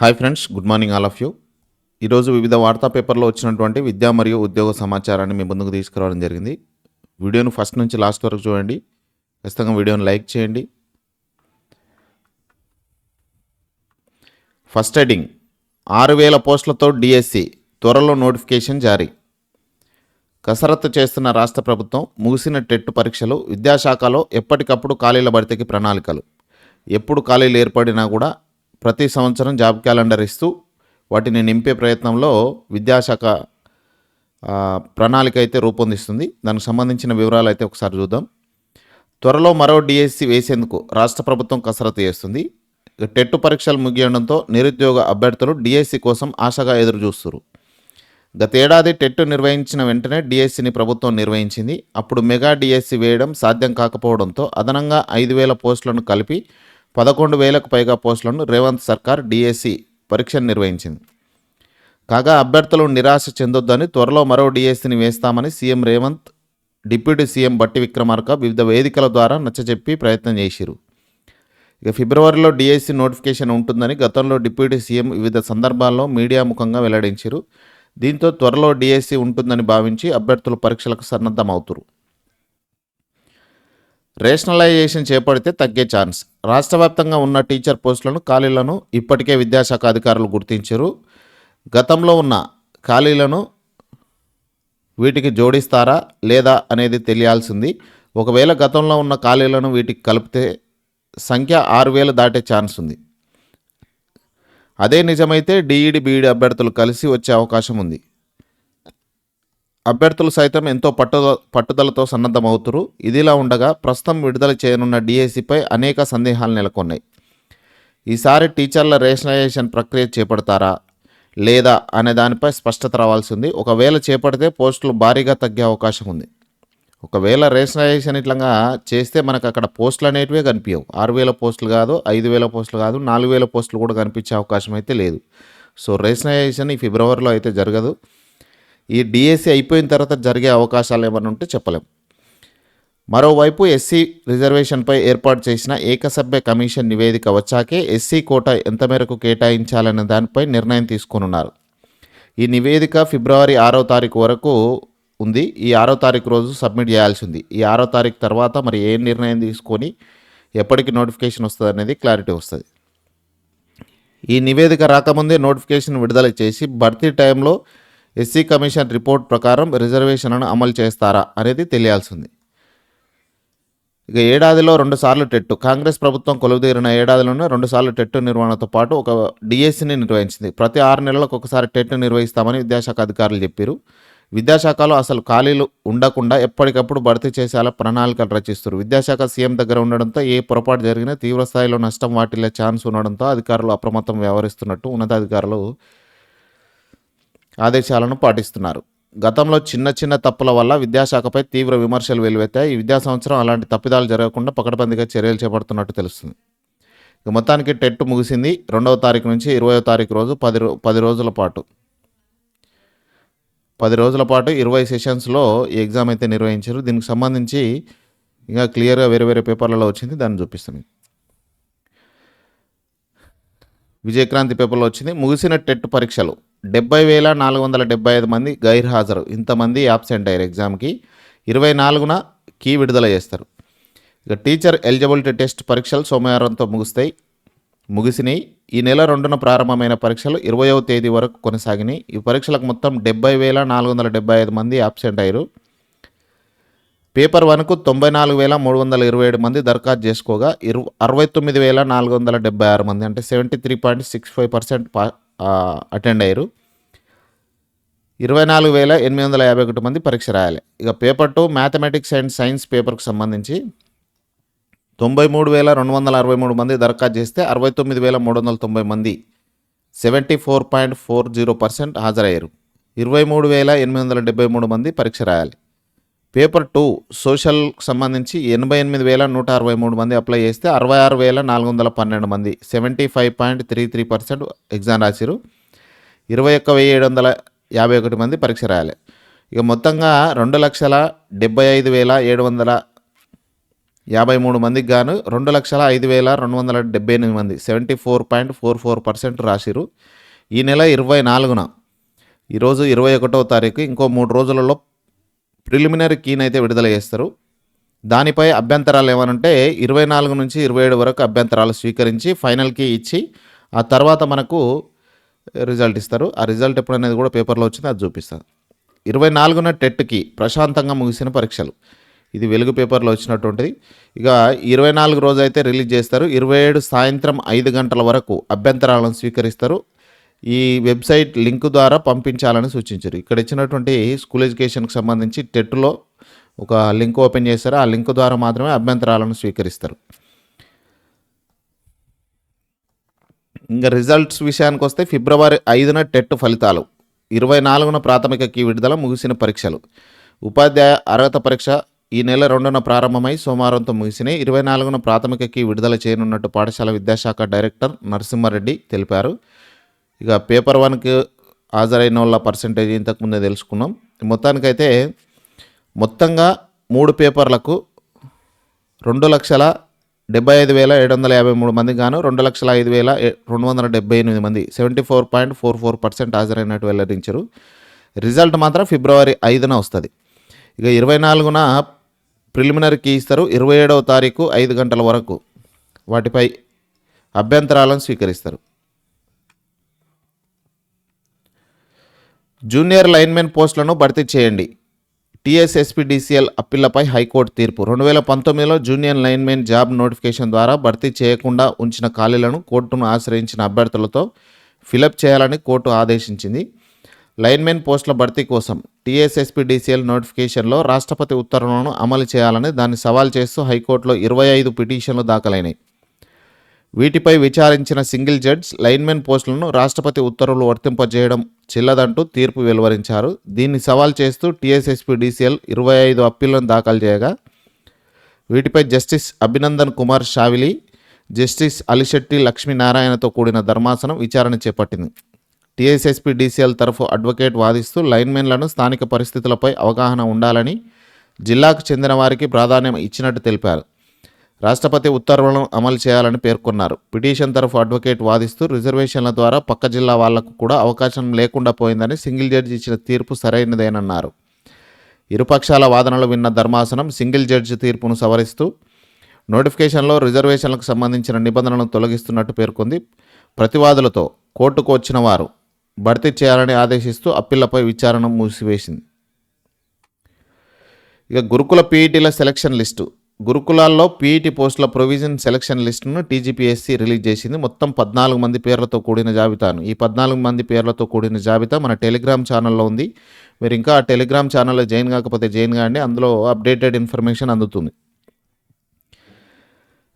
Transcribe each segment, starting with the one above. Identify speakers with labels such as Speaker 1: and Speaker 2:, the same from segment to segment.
Speaker 1: Hi friends good morning all of you ఈరోజు వివిధ వార్తా పేపర్లో వచ్చినటువంటి విద్యా మరియు ఉద్యోగ సమాచారాన్ని మీ ముందుకు తీసుకురావడం జరిగింది. వీడియోను ఫస్ట్ నుంచి లాస్ట్ వరకు చూడండి. ఖచ్చితంగా వీడియోను లైక్ చేయండి. ఫస్ట్ హెడింగ్ ఆరు వేల పోస్టులతో డిఎస్సి త్వరలో నోటిఫికేషన్ జారీ. కసరత్తు చేస్తున్న రాష్ట్ర ప్రభుత్వం ముగిసిన టెట్ పరీక్షలు విద్యాశాఖలో ఎప్పటికప్పుడు ఖాళీల భర్తీకి ప్రణాళికలు. ఎప్పుడు ఖాళీలు ఏర్పడినా కూడా ప్రతి సంవత్సరం జాబ్ క్యాలెండర్ ఇస్తూ వాటిని నింపే ప్రయత్నంలో విద్యాశాఖ ప్రణాళిక అయితే రూపొందిస్తుంది. దానికి సంబంధించిన వివరాలు అయితే ఒకసారి చూద్దాం. త్వరలో మరో డిఎస్సి వేసేందుకు రాష్ట్ర ప్రభుత్వం కసరత్తు చేస్తుంది. టెట్టు టెట్ పరీక్షలు ముగియడంతో నిరుద్యోగ అభ్యర్థులు డిఎస్సి కోసం ఆశగా ఎదురు చూస్తున్నారు గతేడాది టెట్ నిర్వహించిన వెంటనే డిఎస్సిని ప్రభుత్వం నిర్వహించింది. అప్పుడు మెగా డిఎస్సి వేయడం సాధ్యం కాకపోవడంతో అదనంగా ఐదు వేల పోస్టులను కలిపి పదకొండు వేలకు పైగా పోస్టులను రేవంత్ సర్కార్ డిఎస్సి పరీక్షను నిర్వహించింది. కాగా అభ్యర్థులు నిరాశ చెందొద్దని త్వరలో మరో డిఎస్సిని వేస్తామని సీఎం రేవంత్ డిప్యూటీ సీఎం బట్టి విక్రమార్క వివిధ వేదికల ద్వారా నచ్చజెప్పి ప్రయత్నం చేసిరు. ఇక ఫిబ్రవరిలో డిఎస్సి నోటిఫికేషన్ ఉంటుందని గతంలో డిప్యూటీ సీఎం వివిధ సందర్భాల్లో మీడియా ముఖంగా వెల్లడించారు. దీంతో త్వరలో డిఎస్సి ఉంటుందని భావించి అభ్యర్థులు పరీక్షలకు సన్నద్ధమవుతారు. రేషనలైజేషన్ చేపడితే తగ్గే ఛాన్స్. రాష్ట్ర వ్యాప్తంగా ఉన్న టీచర్ పోస్టులను ఖాళీలను ఇప్పటికే విద్యాశాఖ అధికారులు గుర్తించారు. గతంలో ఉన్న ఖాళీలను వీటికి జోడిస్తారా లేదా అనేది తెలియాల్సింది. ఒకవేళ గతంలో ఉన్న ఖాళీలను వీటికి కలిపితే సంఖ్య ఆరు వేలు దాటే ఛాన్స్ ఉంది. అదే నిజమైతే డిఈడి బీఈడి అభ్యర్థులు కలిసి వచ్చే అవకాశం ఉంది. అభ్యర్థులు సైతం ఎంతో పట్టుద పట్టుదలతో సన్నద్ధమవుతురు. ఇదిలా ఉండగా ప్రస్తుతం విడుదల చేయనున్న డిఎస్సిపై అనేక సందేహాలు నెలకొన్నాయి. ఈసారి టీచర్ల రేషనలైజేషన్ ప్రక్రియ చేపడతారా లేదా అనే దానిపై స్పష్టత రావాల్సి ఉంది. ఒకవేళ చేపడితే పోస్టులు భారీగా తగ్గే అవకాశం ఉంది. ఒకవేళ రేషనలైజేషన్ ఇట్లా చేస్తే మనకు అక్కడ పోస్టులు అనేటివే కనిపించవు ఆరు వేల పోస్టులు కాదు ఐదు వేల పోస్టులు కాదు నాలుగు వేల పోస్టులు కూడా కనిపించే అవకాశం అయితే లేదు. సో రేషనలైజేషన్ ఈ ఫిబ్రవరిలో అయితే జరగదు. ఈ డిఎస్సి అయిపోయిన తర్వాత జరిగే అవకాశాలు ఏమైనా ఉంటే చెప్పలేం. మరోవైపు ఎస్సీ రిజర్వేషన్పై ఏర్పాటు చేసిన ఏకసభ్య కమిషన్ నివేదిక వచ్చాకే ఎస్సీ కోట ఎంత మేరకు కేటాయించాలనే దానిపై నిర్ణయం తీసుకోనున్నారు. ఈ నివేదిక ఫిబ్రవరి ఆరో తారీఖు వరకు ఉంది. ఈ ఆరో తారీఖు రోజు సబ్మిట్ చేయాల్సి ఉంది. ఈ ఆరో తారీఖు తర్వాత మరి ఏ నిర్ణయం తీసుకొని ఎప్పటికి నోటిఫికేషన్ వస్తుంది అనేది క్లారిటీ వస్తుంది. ఈ నివేదిక రాకముందే నోటిఫికేషన్ విడుదల చేసి భర్తీ టైంలో ఎస్సీ కమిషన్ రిపోర్ట్ ప్రకారం రిజర్వేషన్లను అమలు చేస్తారా అనేది తెలియాల్సింది. ఇక ఏడాదిలో రెండుసార్లు టెట్టు. కాంగ్రెస్ ప్రభుత్వం కొలువుదీరిన ఏడాదిలోనే రెండుసార్లు టెట్టు నిర్వహణతో పాటు ఒక డిఎస్సిని నిర్వహించింది. ప్రతి ఆరు నెలలకు ఒకసారి టెట్టు నిర్వహిస్తామని విద్యాశాఖ అధికారులు చెప్పారు విద్యాశాఖలో అసలు ఖాళీలు ఉండకుండా ఎప్పటికప్పుడు భర్తీ చేసేలా ప్రణాళికలు రచిస్తారు విద్యాశాఖ సీఎం దగ్గర ఉండడంతో ఏ పొరపాటు జరిగినా తీవ్ర స్థాయిలో నష్టం వాటిల్లే ఛాన్స్ ఉండడంతో అధికారులు అప్రమత్తం వ్యవహరిస్తున్నట్టు ఉన్నతాధికారులు ఆదేశాలను పాటిస్తున్నారు. గతంలో చిన్న చిన్న తప్పుల వల్ల విద్యాశాఖపై తీవ్ర విమర్శలు వెలువెత్తాయి ఈ విద్యా సంవత్సరం అలాంటి తప్పిదాలు జరగకుండా పకడ్బందీగా చర్యలు చేపడుతున్నట్టు తెలుస్తుంది. ఇక మొత్తానికి టెట్ ముగిసింది. రెండవ తారీఖు నుంచి ఇరవయో తారీఖు రోజు పది రో పది రోజుల పాటు. పది రోజుల పాటు ఇరవై సెషన్స్లో ఈ ఎగ్జామ్ అయితే నిర్వహించారు. దీనికి సంబంధించి ఇంకా క్లియర్గా వేరే వేరే పేపర్లలో వచ్చింది. దాన్ని చూపిస్తాను. విజయక్రాంతి పేపర్లో వచ్చింది. ముగిసిన టెట్ పరీక్షలు. డెబ్బై వేల నాలుగు వందల డెబ్బై ఐదు మంది గైర్హాజరు. ఇంతమంది యాబ్సెంట్ అయ్యారు ఎగ్జామ్కి ఇరవై నాలుగున కీ విడుదల చేస్తారు. ఇక టీచర్ ఎలిజిబిలిటీ టెస్ట్ పరీక్షలు సోమవారంతో ముగుస్తాయి. ముగిసినాయి. ఈ నెల రెండున ప్రారంభమైన పరీక్షలు ఇరవయవ తేదీ వరకు కొనసాగినాయి. ఈ పరీక్షలకు మొత్తం డెబ్బై వేల నాలుగు వందల డెబ్బై ఐదు మంది యాబ్సెంట్ అయ్యారు. పేపర్ వన్కు తొంభై నాలుగు వేల మూడు వందల ఇరవై ఏడు మంది దరఖాస్తు చేసుకోగా ఇరు అరవై తొమ్మిది వేల నాలుగు వందల డెబ్బై ఆరు మంది అంటే seventy three point six five percent పా అటెండ్ అయ్యారు. ఇరవై నాలుగు వేల ఎనిమిది వందల యాభై ఒకటి మంది పరీక్ష రాయాలి. ఇక paper two mathematics and science పేపర్కి సంబంధించి తొంభై మూడు వేల రెండు వందల అరవై మూడు మంది దరఖాస్తు చేస్తే అరవై తొమ్మిది వేల మూడు వందల తొంభై మంది seventy four point four zero percent హాజరయ్యారు. ఇరవై మూడు వేల ఎనిమిది వందల డెబ్బై మూడు మంది పరీక్ష రాయాలి. పేపర్ టూ సోషల్ సంబంధించి ఎనభై ఎనిమిది వేల నూట అరవై మూడు మంది అప్లై చేస్తే అరవై ఆరు వేల నాలుగు వందల పన్నెండు మంది seventy five point three three percent exam రాసిరు ఇరవై ఒక్క వెయ్యి ఏడు వందల యాభై ఒకటి మంది పరీక్ష రాయాలి. ఇక మొత్తంగా రెండు లక్షల డెబ్బై ఐదు వేల ఏడు వందల యాభై మూడు మందికి గాను రెండు లక్షల ఐదు వేల రెండు వందల డెబ్బై ఎనిమిది మంది seventy four point four four percent రాసిరు ఈ నెల ఇరవై నాలుగున ఈరోజు ఇరవై ఒకటో తారీఖు ఇంకో మూడు రోజులలో ప్రిలిమినరీ కీని అయితే విడుదల చేస్తారు. దానిపై అభ్యంతరాలు ఏమనంటే ఇరవై నాలుగు నుంచి ఇరవై ఏడు వరకు అభ్యంతరాలు స్వీకరించి ఫైనల్ కీ ఇచ్చి ఆ తర్వాత మనకు రిజల్ట్ ఇస్తారు. ఆ రిజల్ట్ ఎప్పుడనేది కూడా పేపర్లో వచ్చింది అది చూపిస్తాను ఇరవై నాలుగున టెట్కి ప్రశాంతంగా ముగిసిన పరీక్షలు. ఇది వెలుగు పేపర్లో వచ్చినటువంటిది. ఇక ఇరవై నాలుగు రోజు అయితే రిలీజ్ చేస్తారు. ఇరవై ఏడు సాయంత్రం ఐదు గంటల వరకు అభ్యంతరాలను స్వీకరిస్తారు. ఈ వెబ్సైట్ లింక్ ద్వారా పంపించాలని సూచించారు. ఇక్కడ ఇచ్చినటువంటి స్కూల్ ఎడ్యుకేషన్కి సంబంధించి టెట్లో ఒక లింక్ ఓపెన్ చేస్తారు ఆ లింక్ ద్వారా మాత్రమే అభ్యంతరాలను స్వీకరిస్తారు. ఇంకా రిజల్ట్స్ విషయానికి వస్తే ఫిబ్రవరి ఐదున టెట్ ఫలితాలు ఇరవై నాలుగున ప్రాథమిక కీ విడుదల ముగిసిన పరీక్షలు. ఉపాధ్యాయ అర్హత పరీక్ష ఈ నెల రెండున ప్రారంభమై సోమవారంతో ముగిసినాయి. ఇరవై నాలుగున ప్రాథమిక కీ విడుదల చేయనున్నట్టు పాఠశాల విద్యాశాఖ డైరెక్టర్ నరసింహారెడ్డి తెలిపారు. ఇక పేపర్ వన్కి హాజరైన వాళ్ళ పర్సంటేజ్ ఇంతకుముందే తెలుసుకున్నాం. మొత్తానికైతే మొత్తంగా మూడు పేపర్లకు రెండు లక్షల డెబ్బై ఐదు వేల ఏడు వందల యాభై మూడు మంది గాను రెండు లక్షల ఐదు వేల రెండు వందల డెబ్బై ఎనిమిది మంది seventy four point four four percent హాజరైనట్టు వెల్లడించారు. రిజల్ట్ మాత్రం ఫిబ్రవరి ఐదున వస్తుంది. ఇక ఇరవై నాలుగున ప్రిలిమినరీకి ఇస్తారు. ఇరవై ఏడవ తారీఖు ఐదు గంటల వరకు వాటిపై అభ్యంతరాలను స్వీకరిస్తారు. జూనియర్ లైన్మెన్ పోస్టులను భర్తీ చేయండి. టీఎస్ఎస్పీడీసీఎల్ అప్పీళ్ళపై హైకోర్టు తీర్పు. రెండు వేల పంతొమ్మిదిలో జూనియర్ లైన్మెన్ జాబ్ నోటిఫికేషన్ ద్వారా భర్తీ చేయకుండా ఉంచిన ఖాళీలను కోర్టును ఆశ్రయించిన అభ్యర్థులతో ఫిలప్ చేయాలని కోర్టు ఆదేశించింది. లైన్మెన్ పోస్టుల భర్తీ కోసం టీఎస్ఎస్పీడీసీఎల్ నోటిఫికేషన్లో రాష్ట్రపతి ఉత్తర్వులను అమలు చేయాలని దాన్ని సవాల్ చేస్తూ హైకోర్టులో ఇరవై ఐదు పిటిషన్లు దాఖలైనాయి. వీటిపై విచారించిన సింగిల్ జడ్జ్ లైన్మెన్ పోస్టులను రాష్ట్రపతి ఉత్తర్వులు వర్తింపజేయడం చెల్లదంటూ తీర్పు వెలువరించారు. దీన్ని సవాల్ చేస్తూ టీఎస్ఎస్పీ డీసీఎల్ ఇరవై ఐదు అప్పీళ్ళను దాఖలు చేయగా వీటిపై జస్టిస్ అభినందన్ కుమార్ షావిలి జస్టిస్ అలిశెట్టి లక్ష్మీనారాయణతో కూడిన ధర్మాసనం విచారణ చేపట్టింది. టీఎస్ఎస్పీ డీసీఎల్ తరఫు అడ్వకేట్ వాదిస్తూ లైన్మెన్లను స్థానిక పరిస్థితులపై అవగాహన ఉండాలని జిల్లాకు చెందిన వారికి ప్రాధాన్యం ఇచ్చినట్టు తెలిపారు. రాష్ట్రపతి ఉత్తర్వులను అమలు చేయాలని పేర్కొన్నారు. పిటిషన్ తరఫు అడ్వకేట్ వాదిస్తూ రిజర్వేషన్ల ద్వారా పక్క జిల్లా వాళ్ళకు కూడా అవకాశం లేకుండా పోయిందని సింగిల్ జడ్జి ఇచ్చిన తీర్పు సరైనదేనన్నారు. ఇరుపక్షాల వాదనలు విన్న ధర్మాసనం సింగిల్ జడ్జి తీర్పును సవరిస్తూ నోటిఫికేషన్లో రిజర్వేషన్లకు సంబంధించిన నిబంధనలను తొలగిస్తున్నట్టు పేర్కొంది. ప్రతివాదులతో కోర్టుకు వచ్చిన వారు భర్తీ చేయాలని ఆదేశిస్తూ అప్పీళ్ళపై విచారణ మూసివేసింది. ఇక గురుకుల పీఈటీల సెలక్షన్ లిస్టు. గురుకులాల్లో పీఈటీ పోస్టుల ప్రొవిజన్ సెలక్షన్ లిస్టును టీజీపీఎస్సీ రిలీజ్ చేసింది. మొత్తం పద్నాలుగు మంది పేర్లతో కూడిన జాబితాను. ఈ పద్నాలుగు మంది పేర్లతో కూడిన జాబితా మన టెలిగ్రామ్ ఛానల్లో ఉంది. మీరు ఇంకా ఆ టెలిగ్రామ్ ఛానల్లో జాయిన్ కాకపోతే జాయిన్ కాండి. అందులో అప్డేటెడ్ ఇన్ఫర్మేషన్ అందుతుంది.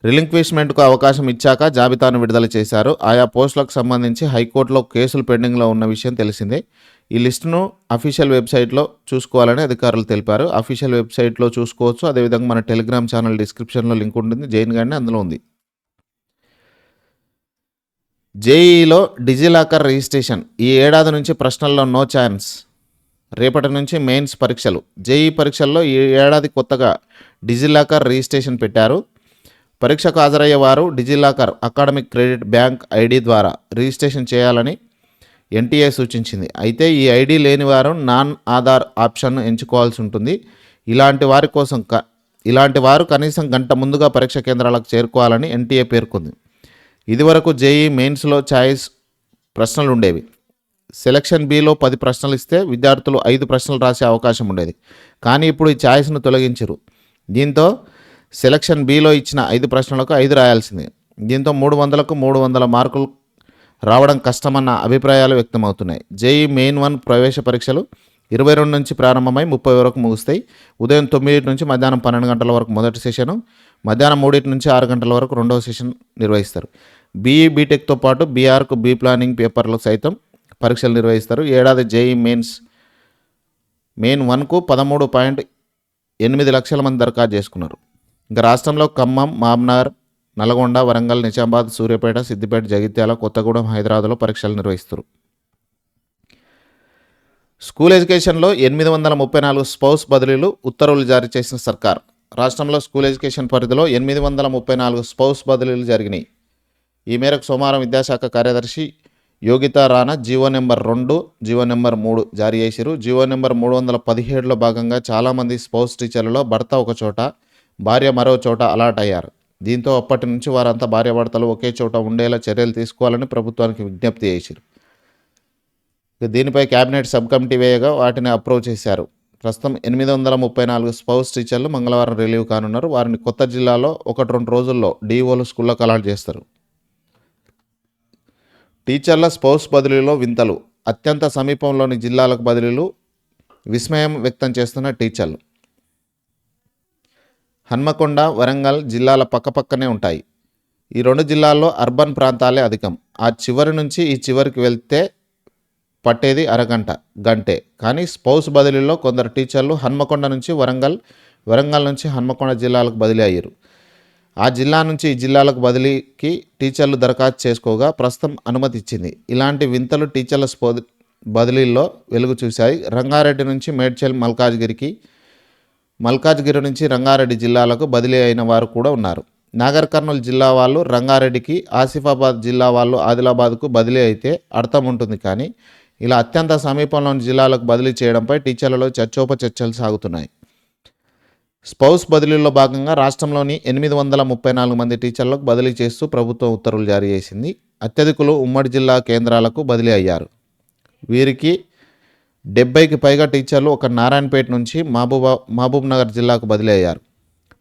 Speaker 1: రిలింక్విష్మెంట్కు అవకాశం ఇచ్చాక జాబితాను విడుదల చేశారు. ఆయా పోస్టులకు సంబంధించి హైకోర్టులో కేసులు పెండింగ్లో ఉన్న విషయం తెలిసిందే. ఈ లిస్టును అఫీషియల్ వెబ్సైట్లో చూసుకోవాలని అధికారులు తెలిపారు. అఫీషియల్ వెబ్సైట్లో చూసుకోవచ్చు. అదేవిధంగా మన టెలిగ్రామ్ ఛానల్ డిస్క్రిప్షన్లో లింక్ ఉంటుంది. జైన్ గారిని అందులో ఉంది. జేఈలో డిజిలాకర్ రిజిస్ట్రేషన్. ఈ ఏడాది నుంచి ప్రశ్నల్లో నో ఛాన్స్. రేపటి నుంచి మెయిన్స్ పరీక్షలు. జేఈ పరీక్షల్లో ఈ ఏడాది కొత్తగా డిజిలాకర్ రిజిస్ట్రేషన్ పెట్టారు. పరీక్షకు హాజరయ్యే వారు DigiLocker academic credit bank ID ద్వారా రిజిస్ట్రేషన్ చేయాలని ఎన్టీఏ సూచించింది. అయితే ఈ ఐడి లేని వారు నాన్ ఆధార్ ఆప్షన్ను ఎంచుకోవాల్సి ఉంటుంది. ఇలాంటి వారి కోసం క ఇలాంటి వారు కనీసం గంట ముందుగా పరీక్ష కేంద్రాలకు చేరుకోవాలని ఎన్టీఏ పేర్కొంది. ఇదివరకు జేఈ మెయిన్స్లో ఛాయిస్ ప్రశ్నలు ఉండేవి సెలక్షన్ బిలో పది ప్రశ్నలు ఇస్తే విద్యార్థులు ఐదు ప్రశ్నలు రాసే అవకాశం ఉండేది. కానీ ఇప్పుడు ఈ ఛాయిస్ను తొలగించరు దీంతో సెలక్షన్ బిలో ఇచ్చిన ఐదు ప్రశ్నలకు ఐదు రాయాల్సిందే. దీంతో మూడు వందలకు మూడు వందల మార్కులు రావడం కష్టమన్న అభిప్రాయాలు వ్యక్తమవుతున్నాయి. జేఈ మెయిన్ వన్ ప్రవేశ పరీక్షలు ఇరవై రెండు నుంచి ప్రారంభమై ముప్పై వరకు ముగుస్తాయి. ఉదయం తొమ్మిది నుంచి మధ్యాహ్నం పన్నెండు గంటల వరకు మొదటి సెషను మధ్యాహ్నం మూడింటి నుంచి ఆరు గంటల వరకు రెండవ సెషన్ నిర్వహిస్తారు. బీఈ బీటెక్తో పాటు బీఆర్కు బీ ప్లానింగ్ పేపర్లు సైతం పరీక్షలు నిర్వహిస్తారు. ఏడాది జేఈ మెయిన్స్ మెయిన్ వన్కు పదమూడు పాయింట్ ఎనిమిది లక్షల మంది దరఖాస్తు చేసుకున్నారు. ఇంకా రాష్ట్రంలో ఖమ్మం మామ్నార్ నల్గొండ వరంగల్ నిజామాబాద్ సూర్యాపేట సిద్దిపేట జగిత్యాల కొత్తగూడెం హైదరాబాద్లో పరీక్షలు నిర్వహిస్తారు. స్కూల్ ఎడ్యుకేషన్లో ఎనిమిది వందల ముప్పై నాలుగు స్పౌస్ బదిలీలు ఉత్తర్వులు జారీ చేసిన సర్కార్. రాష్ట్రంలో స్కూల్ ఎడ్యుకేషన్ పరిధిలో ఎనిమిది వందల ముప్పై నాలుగు స్పౌస్ బదిలీలు జరిగినాయి. ఈ మేరకు సోమవారం విద్యాశాఖ కార్యదర్శి యోగితా రాణా జీవో నెంబర్ రెండు జీవో నెంబర్ మూడు జారీ చేశారు జీవో నెంబర్ మూడు వందల పదిహేడులో భాగంగా చాలామంది స్పౌస్ టీచర్లలో భర్త ఒక చోట భార్య మరో చోట అలాట్ అయ్యారు. దీంతో అప్పటి నుంచి వారంతా భార్యాభర్తలు ఒకే చోట ఉండేలా చర్యలు తీసుకోవాలని ప్రభుత్వానికి విజ్ఞప్తి చేశారు. దీనిపై కేబినెట్ సబ్ కమిటీ వేయగా వాటిని అప్రూవ్ చేశారు. ప్రస్తుతం ఎనిమిది వందల ముప్పై నాలుగు స్పౌస్ టీచర్లు మంగళవారం రిలీవ్ కానున్నారు. వారిని కొత్త జిల్లాలో ఒకటి రెండు రోజుల్లో డీఓలు స్కూల్లో అలాట్ చేస్తారు. టీచర్ల స్పౌస్ బదిలీలో వింతలు. అత్యంత సమీపంలోని జిల్లాలకు బదిలీలు విస్మయం వ్యక్తం చేస్తున్న టీచర్లు. హన్మకొండ వరంగల్ జిల్లాల పక్కపక్కనే ఉంటాయి. ఈ రెండు జిల్లాల్లో అర్బన్ ప్రాంతాలే అధికం. ఆ చివరి నుంచి ఈ చివరికి వెళ్తే పట్టేది అరగంట గంటే. కానీ స్పౌస్ బదిలీలో కొందరు టీచర్లు హన్మకొండ నుంచి వరంగల్ వరంగల్ నుంచి హన్మకొండ జిల్లాలకు బదిలీ అయ్యారు. ఆ జిల్లా నుంచి ఈ జిల్లాలకు బదిలీకి టీచర్లు దరఖాస్తు చేసుకోగా ప్రస్తుతం అనుమతి ఇచ్చింది. ఇలాంటి వింతలు టీచర్ల స్పో బదిలీల్లో వెలుగు చూశాయి. రంగారెడ్డి నుంచి మేడ్చల్ మల్కాజ్గిరికి మల్కాజ్గిరి నుంచి రంగారెడ్డి జిల్లాలకు బదిలీ అయిన వారు కూడా ఉన్నారు. నాగర్ కర్నూలు జిల్లా వాళ్ళు రంగారెడ్డికి ఆసిఫాబాద్ జిల్లా వాళ్ళు ఆదిలాబాద్కు బదిలీ అయితే అర్థం ఉంటుంది కానీ ఇలా అత్యంత సమీపంలోని జిల్లాలకు బదిలీ చేయడంపై టీచర్లలో చర్చోపచర్చలు సాగుతున్నాయి. స్పౌస్ బదిలీలో భాగంగా రాష్ట్రంలోని ఎనిమిది వందల ముప్పై నాలుగు మంది టీచర్లకు బదిలీ చేస్తూ ప్రభుత్వం ఉత్తర్వులు జారీ చేసింది. అత్యధికులు ఉమ్మడి జిల్లా కేంద్రాలకు బదిలీ అయ్యారు. వీరికి డెబ్బైకి పైగా టీచర్లు ఒక నారాయణపేట నుంచి మహబూబా మహబూబ్ నగర్ జిల్లాకు బదిలీ అయ్యారు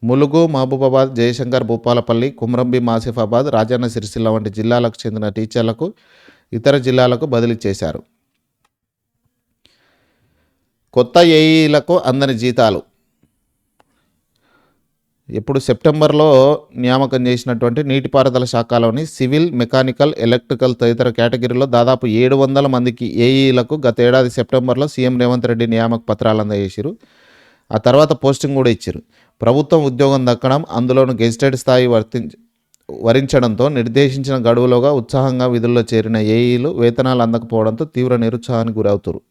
Speaker 1: ములుగు మహబూబాబాద్ జయశంకర్ భూపాలపల్లి కుమ్రంబి మాసిఫాబాద్ రాజన్న సిరిసిల్ల వంటి జిల్లాలకు చెందిన టీచర్లకు ఇతర జిల్లాలకు బదిలీ చేశారు. కొత్త ఏఈలకు అందని జీతాలు. ఇప్పుడు సెప్టెంబర్లో నియామకం చేసినటువంటి నీటిపారుదల శాఖలోని సివిల్ మెకానికల్ ఎలక్ట్రికల్ తదితర కేటగిరీలో దాదాపు ఏడు వందల మందికి ఏఈలకు గత ఏడాది సెప్టెంబర్లో సీఎం రేవంత్ రెడ్డి నియామక పత్రాలు అందజేశారు ఆ తర్వాత పోస్టింగ్ కూడా ఇచ్చారు ప్రభుత్వం ఉద్యోగం దక్కడం అందులోనూ గెజిటెడ్ స్థాయి వర్తించ వరించడంతో నిర్దేశించిన గడువులోగా ఉత్సాహంగా విధుల్లో చేరిన ఏఈలు వేతనాలు అందకపోవడంతో తీవ్ర నిరుత్సాహానికి గురవుతారు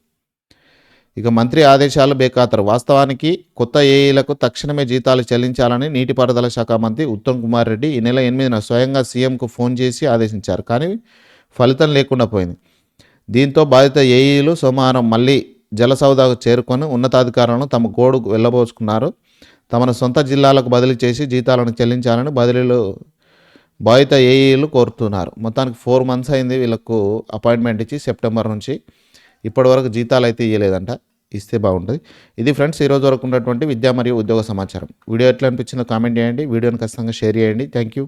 Speaker 1: ఇక మంత్రి ఆదేశాలు బేఖాతరు. వాస్తవానికి కొత్త ఏఈలకు తక్షణమే జీతాలు చెల్లించాలని నీటిపారుదల శాఖ మంత్రి ఉత్తమ్ కుమార్ రెడ్డి ఈ నెల ఎనిమిదిన స్వయంగా సీఎంకు ఫోన్ చేసి ఆదేశించారు. కానీ ఫలితం లేకుండా పోయింది. దీంతో బాధిత ఏఈలు సోమవారం మళ్ళీ జలసౌదాకు చేరుకొని ఉన్నతాధికారులను తమ గోడుకు వెళ్ళబోసుకున్నారు తమను సొంత జిల్లాలకు బదిలీ చేసి జీతాలను చెల్లించాలని బదిలీలు బాధిత ఏఈలు కోరుతున్నారు. మొత్తానికి ఫోర్ మంత్స్ అయింది వీళ్ళకు అపాయింట్మెంట్ ఇచ్చి సెప్టెంబర్ నుంచి. ఇప్పటివరకు జీతాలు అయితే ఇవ్వలేదంట ఇస్తే బాగుంటుంది. ఇది ఫ్రెండ్స్ ఈరోజు వరకు ఉన్నటువంటి విద్యా మరియు ఉద్యోగ సమాచారం. వీడియో ఎట్లా అనిపించిందో కామెంట్ చేయండి. వీడియోని ఖచ్చితంగా షేర్ చేయండి. Thank you.